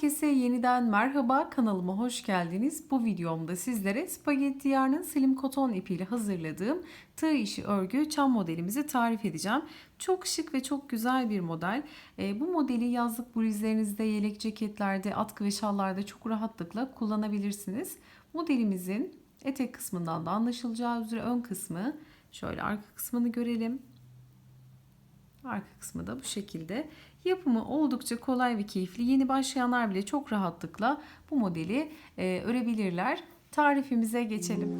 Herkese yeniden merhaba kanalıma hoş geldiniz. Bu videomda sizlere spagetti yarnın slim koton ipiyle hazırladığım tığ işi örgü çam modelimizi tarif edeceğim. Çok şık ve çok güzel bir model. E, bu modeli yazlık bluzlerinizde, yelek ceketlerde, atkı ve şallarda çok rahatlıkla kullanabilirsiniz. Modelimizin etek kısmından da anlaşılacağı üzere ön kısmı şöyle arka kısmını görelim. Arka kısmı da bu şekilde. Yapımı oldukça kolay ve keyifli. Yeni başlayanlar bile çok rahatlıkla bu modeli e, örebilirler. Tarifimize geçelim.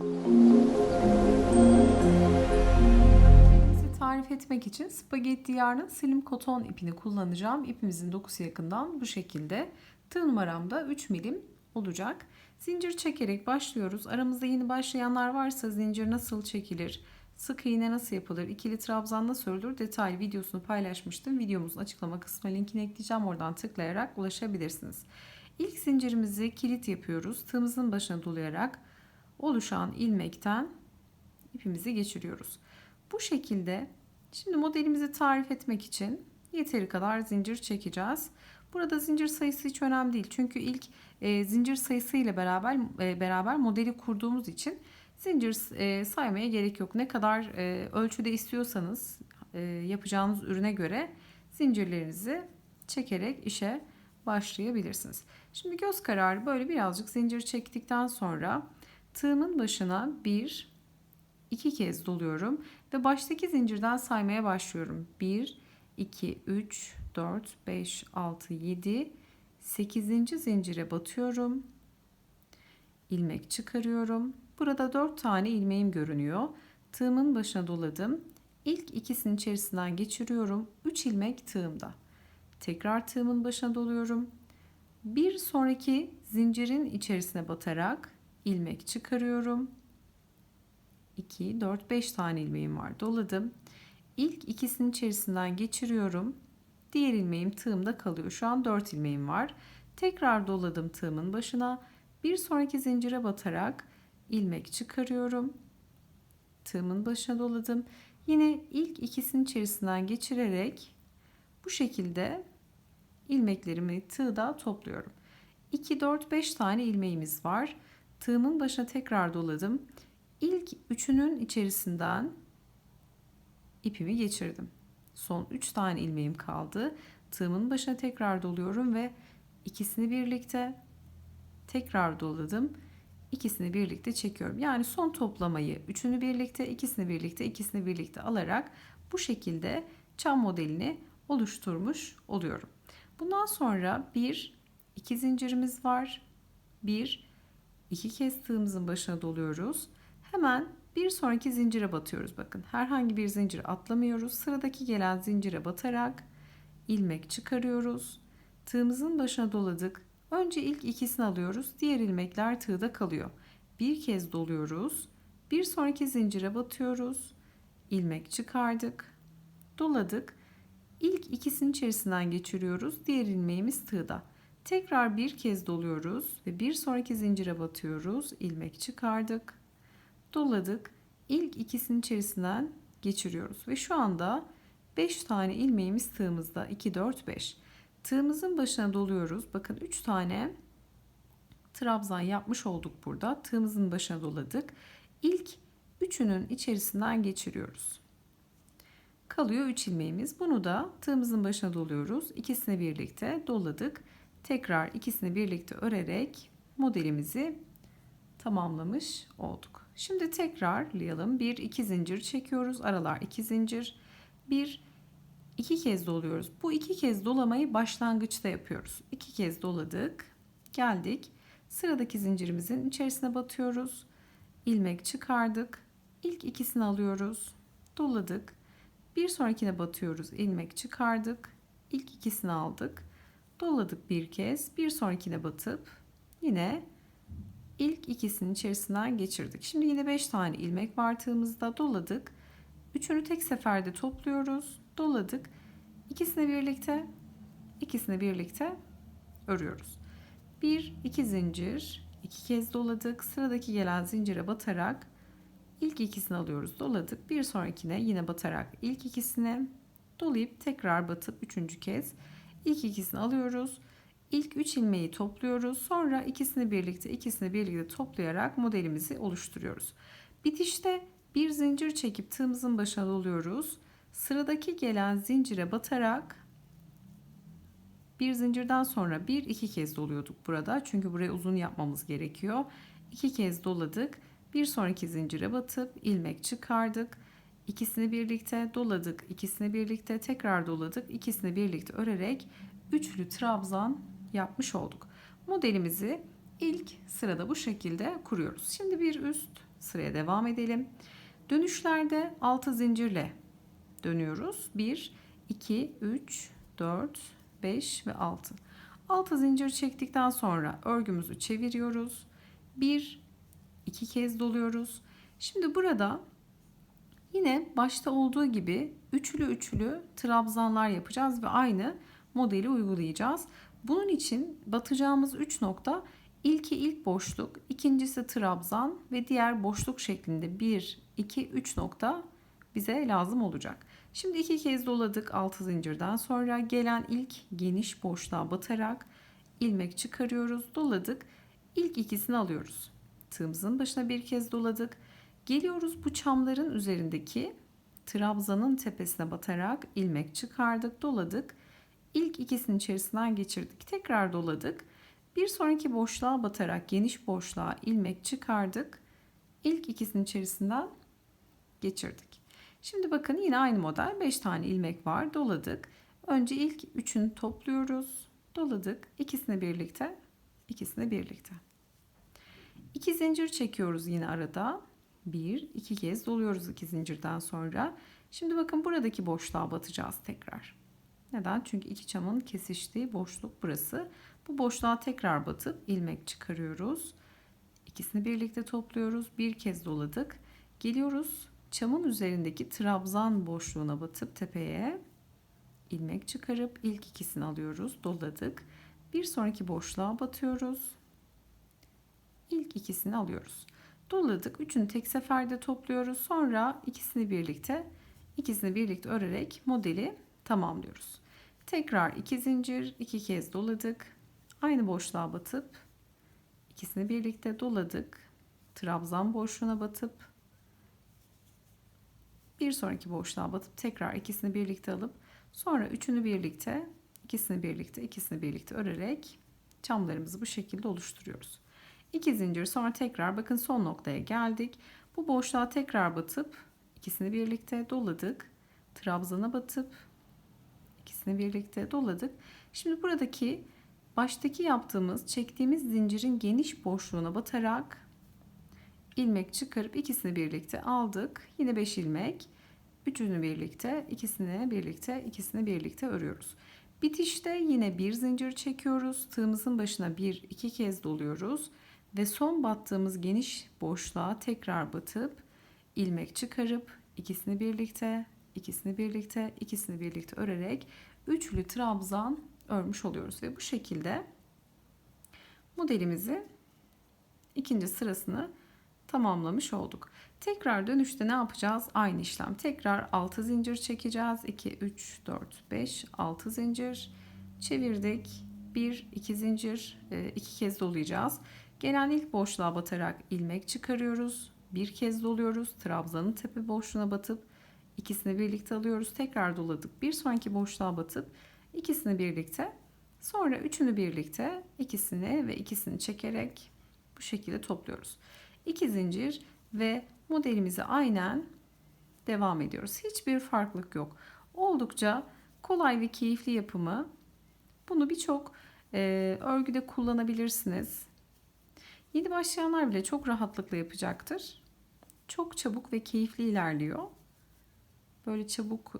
Tarif etmek için spagetti yarnın slim koton ipini kullanacağım. İpimizin dokusu yakından bu şekilde. Tığ numaram da 3 milim olacak. Zincir çekerek başlıyoruz. Aramızda yeni başlayanlar varsa zincir nasıl çekilir? Sık iğne nasıl yapılır, ikili trabzan nasıl örülür detaylı videosunu paylaşmıştım. Videomuzun açıklama kısmına linkini ekleyeceğim. Oradan tıklayarak ulaşabilirsiniz. İlk zincirimizi kilit yapıyoruz. Tığımızın başına dolayarak oluşan ilmekten ipimizi geçiriyoruz. Bu şekilde şimdi modelimizi tarif etmek için yeteri kadar zincir çekeceğiz. Burada zincir sayısı hiç önemli değil. Çünkü ilk e, zincir sayısı ile beraber e, beraber modeli kurduğumuz için Zincir e, saymaya gerek yok. Ne kadar e, ölçüde istiyorsanız e, yapacağınız ürüne göre zincirlerinizi çekerek işe başlayabilirsiniz. Şimdi göz kararı böyle birazcık zincir çektikten sonra tığımın başına bir iki kez doluyorum ve baştaki zincirden saymaya başlıyorum. 1 2 3 4 5 6 7 8. zincire batıyorum. ilmek çıkarıyorum Burada 4 tane ilmeğim görünüyor. Tığımın başına doladım. İlk ikisinin içerisinden geçiriyorum. 3 ilmek tığımda. Tekrar tığımın başına doluyorum. Bir sonraki zincirin içerisine batarak ilmek çıkarıyorum. 2, 4, 5 tane ilmeğim var. Doladım. İlk ikisinin içerisinden geçiriyorum. Diğer ilmeğim tığımda kalıyor. Şu an 4 ilmeğim var. Tekrar doladım tığımın başına. Bir sonraki zincire batarak ilmek çıkarıyorum. Tığımın başına doladım. Yine ilk ikisinin içerisinden geçirerek bu şekilde ilmeklerimi tığda topluyorum. 2 4 5 tane ilmeğimiz var. Tığımın başına tekrar doladım. İlk üçünün içerisinden ipimi geçirdim. Son 3 tane ilmeğim kaldı. Tığımın başına tekrar doluyorum ve ikisini birlikte tekrar doladım ikisini birlikte çekiyorum. Yani son toplamayı üçünü birlikte, ikisini birlikte, ikisini birlikte alarak bu şekilde çam modelini oluşturmuş oluyorum. Bundan sonra bir, iki zincirimiz var. Bir, iki kez tığımızın başına doluyoruz. Hemen bir sonraki zincire batıyoruz. Bakın herhangi bir zincir atlamıyoruz. Sıradaki gelen zincire batarak ilmek çıkarıyoruz. Tığımızın başına doladık. Önce ilk ikisini alıyoruz. Diğer ilmekler tığda kalıyor. Bir kez doluyoruz. Bir sonraki zincire batıyoruz. ilmek çıkardık. Doladık. İlk ikisinin içerisinden geçiriyoruz. Diğer ilmeğimiz tığda. Tekrar bir kez doluyoruz ve bir sonraki zincire batıyoruz. ilmek çıkardık. Doladık. İlk ikisinin içerisinden geçiriyoruz ve şu anda 5 tane ilmeğimiz tığımızda. 2 4 5. Tığımızın başına doluyoruz. Bakın 3 tane trabzan yapmış olduk burada. Tığımızın başına doladık. İlk üçünün içerisinden geçiriyoruz. Kalıyor 3 ilmeğimiz. Bunu da tığımızın başına doluyoruz. İkisini birlikte doladık. Tekrar ikisini birlikte örerek modelimizi tamamlamış olduk. Şimdi tekrarlayalım. 1 2 zincir çekiyoruz. Aralar 2 zincir. 1 iki kez doluyoruz. Bu iki kez dolamayı başlangıçta yapıyoruz. İki kez doladık. Geldik. Sıradaki zincirimizin içerisine batıyoruz. ilmek çıkardık. İlk ikisini alıyoruz. Doladık. Bir sonrakine batıyoruz. ilmek çıkardık. İlk ikisini aldık. Doladık bir kez. Bir sonrakine batıp yine ilk ikisinin içerisinden geçirdik. Şimdi yine 5 tane ilmek var tığımızda. Doladık. Üçünü tek seferde topluyoruz doladık. İkisini birlikte ikisini birlikte örüyoruz. Bir iki zincir, iki kez doladık. Sıradaki gelen zincire batarak ilk ikisini alıyoruz. Doladık. Bir sonrakine yine batarak ilk ikisini dolayıp tekrar batıp üçüncü kez ilk ikisini alıyoruz. İlk 3 ilmeği topluyoruz. Sonra ikisini birlikte ikisini birlikte toplayarak modelimizi oluşturuyoruz. Bitişte bir zincir çekip tığımızın başına doluyoruz. Sıradaki gelen zincire batarak bir zincirden sonra bir iki kez doluyorduk burada. Çünkü burayı uzun yapmamız gerekiyor. İki kez doladık. Bir sonraki zincire batıp ilmek çıkardık. İkisini birlikte doladık. ikisini birlikte tekrar doladık. ikisini birlikte örerek üçlü trabzan yapmış olduk. Modelimizi ilk sırada bu şekilde kuruyoruz. Şimdi bir üst sıraya devam edelim. Dönüşlerde 6 zincirle dönüyoruz. 1, 2, 3, 4, 5 ve 6. 6 zincir çektikten sonra örgümüzü çeviriyoruz. 1, 2 kez doluyoruz. Şimdi burada yine başta olduğu gibi üçlü üçlü trabzanlar yapacağız ve aynı modeli uygulayacağız. Bunun için batacağımız 3 nokta ilki ilk boşluk, ikincisi trabzan ve diğer boşluk şeklinde 1, 2, 3 nokta bize lazım olacak. Şimdi iki kez doladık 6 zincirden sonra gelen ilk geniş boşluğa batarak ilmek çıkarıyoruz. Doladık. İlk ikisini alıyoruz. Tığımızın başına bir kez doladık. Geliyoruz bu çamların üzerindeki trabzanın tepesine batarak ilmek çıkardık, doladık. İlk ikisinin içerisinden geçirdik. Tekrar doladık. Bir sonraki boşluğa batarak geniş boşluğa ilmek çıkardık. İlk ikisinin içerisinden geçirdik. Şimdi bakın yine aynı model 5 tane ilmek var. Doladık. Önce ilk üçünü topluyoruz. Doladık. İkisini birlikte. ikisini birlikte. İki zincir çekiyoruz yine arada. Bir, iki kez doluyoruz iki zincirden sonra. Şimdi bakın buradaki boşluğa batacağız tekrar. Neden? Çünkü iki çamın kesiştiği boşluk burası. Bu boşluğa tekrar batıp ilmek çıkarıyoruz. İkisini birlikte topluyoruz. Bir kez doladık. Geliyoruz çamın üzerindeki trabzan boşluğuna batıp tepeye ilmek çıkarıp ilk ikisini alıyoruz. Doladık. Bir sonraki boşluğa batıyoruz. İlk ikisini alıyoruz. Doladık. Üçünü tek seferde topluyoruz. Sonra ikisini birlikte ikisini birlikte örerek modeli tamamlıyoruz. Tekrar iki zincir, iki kez doladık. Aynı boşluğa batıp ikisini birlikte doladık. Trabzan boşluğuna batıp bir sonraki boşluğa batıp tekrar ikisini birlikte alıp sonra üçünü birlikte, ikisini birlikte, ikisini birlikte örerek çamlarımızı bu şekilde oluşturuyoruz. İki zincir sonra tekrar bakın son noktaya geldik. Bu boşluğa tekrar batıp ikisini birlikte doladık. Trabzana batıp ikisini birlikte doladık. Şimdi buradaki baştaki yaptığımız çektiğimiz zincirin geniş boşluğuna batarak ilmek çıkarıp ikisini birlikte aldık. Yine 5 ilmek. Üçünü birlikte, ikisini birlikte, ikisini birlikte örüyoruz. Bitişte yine bir zincir çekiyoruz. Tığımızın başına bir iki kez doluyoruz ve son battığımız geniş boşluğa tekrar batıp ilmek çıkarıp ikisini birlikte, ikisini birlikte, ikisini birlikte örerek üçlü trabzan örmüş oluyoruz ve bu şekilde modelimizi ikinci sırasını tamamlamış olduk. Tekrar dönüşte ne yapacağız? Aynı işlem. Tekrar 6 zincir çekeceğiz. 2, 3, 4, 5, 6 zincir çevirdik. 1, 2 zincir, 2 kez dolayacağız. Gelen ilk boşluğa batarak ilmek çıkarıyoruz. Bir kez doluyoruz. Trabzanın tepe boşluğuna batıp ikisini birlikte alıyoruz. Tekrar doladık. Bir sonraki boşluğa batıp ikisini birlikte sonra üçünü birlikte ikisini ve ikisini çekerek bu şekilde topluyoruz. 2 zincir ve modelimizi aynen devam ediyoruz. Hiçbir farklılık yok. Oldukça kolay ve keyifli yapımı. Bunu birçok e, örgüde kullanabilirsiniz. Yeni başlayanlar bile çok rahatlıkla yapacaktır. Çok çabuk ve keyifli ilerliyor. Böyle çabuk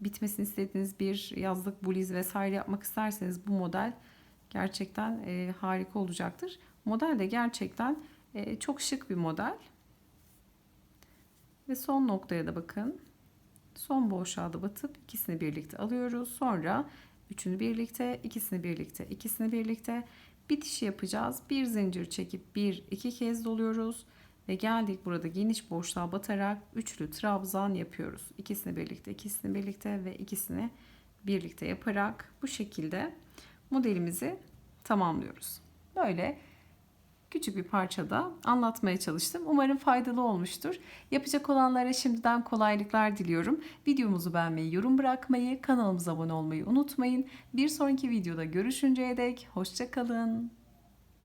bitmesini istediğiniz bir yazlık buliz vesaire yapmak isterseniz bu model gerçekten e, harika olacaktır. Model de gerçekten e, çok şık bir model. Ve son noktaya da bakın. Son boşluğa da batıp ikisini birlikte alıyoruz. Sonra üçünü birlikte, ikisini birlikte, ikisini birlikte bitişi yapacağız. Bir zincir çekip bir iki kez doluyoruz ve geldik burada geniş boşluğa batarak üçlü trabzan yapıyoruz. İkisini birlikte, ikisini birlikte ve ikisini birlikte yaparak bu şekilde modelimizi tamamlıyoruz. Böyle küçük bir parçada anlatmaya çalıştım. Umarım faydalı olmuştur. Yapacak olanlara şimdiden kolaylıklar diliyorum. Videomuzu beğenmeyi, yorum bırakmayı, kanalımıza abone olmayı unutmayın. Bir sonraki videoda görüşünceye dek hoşçakalın.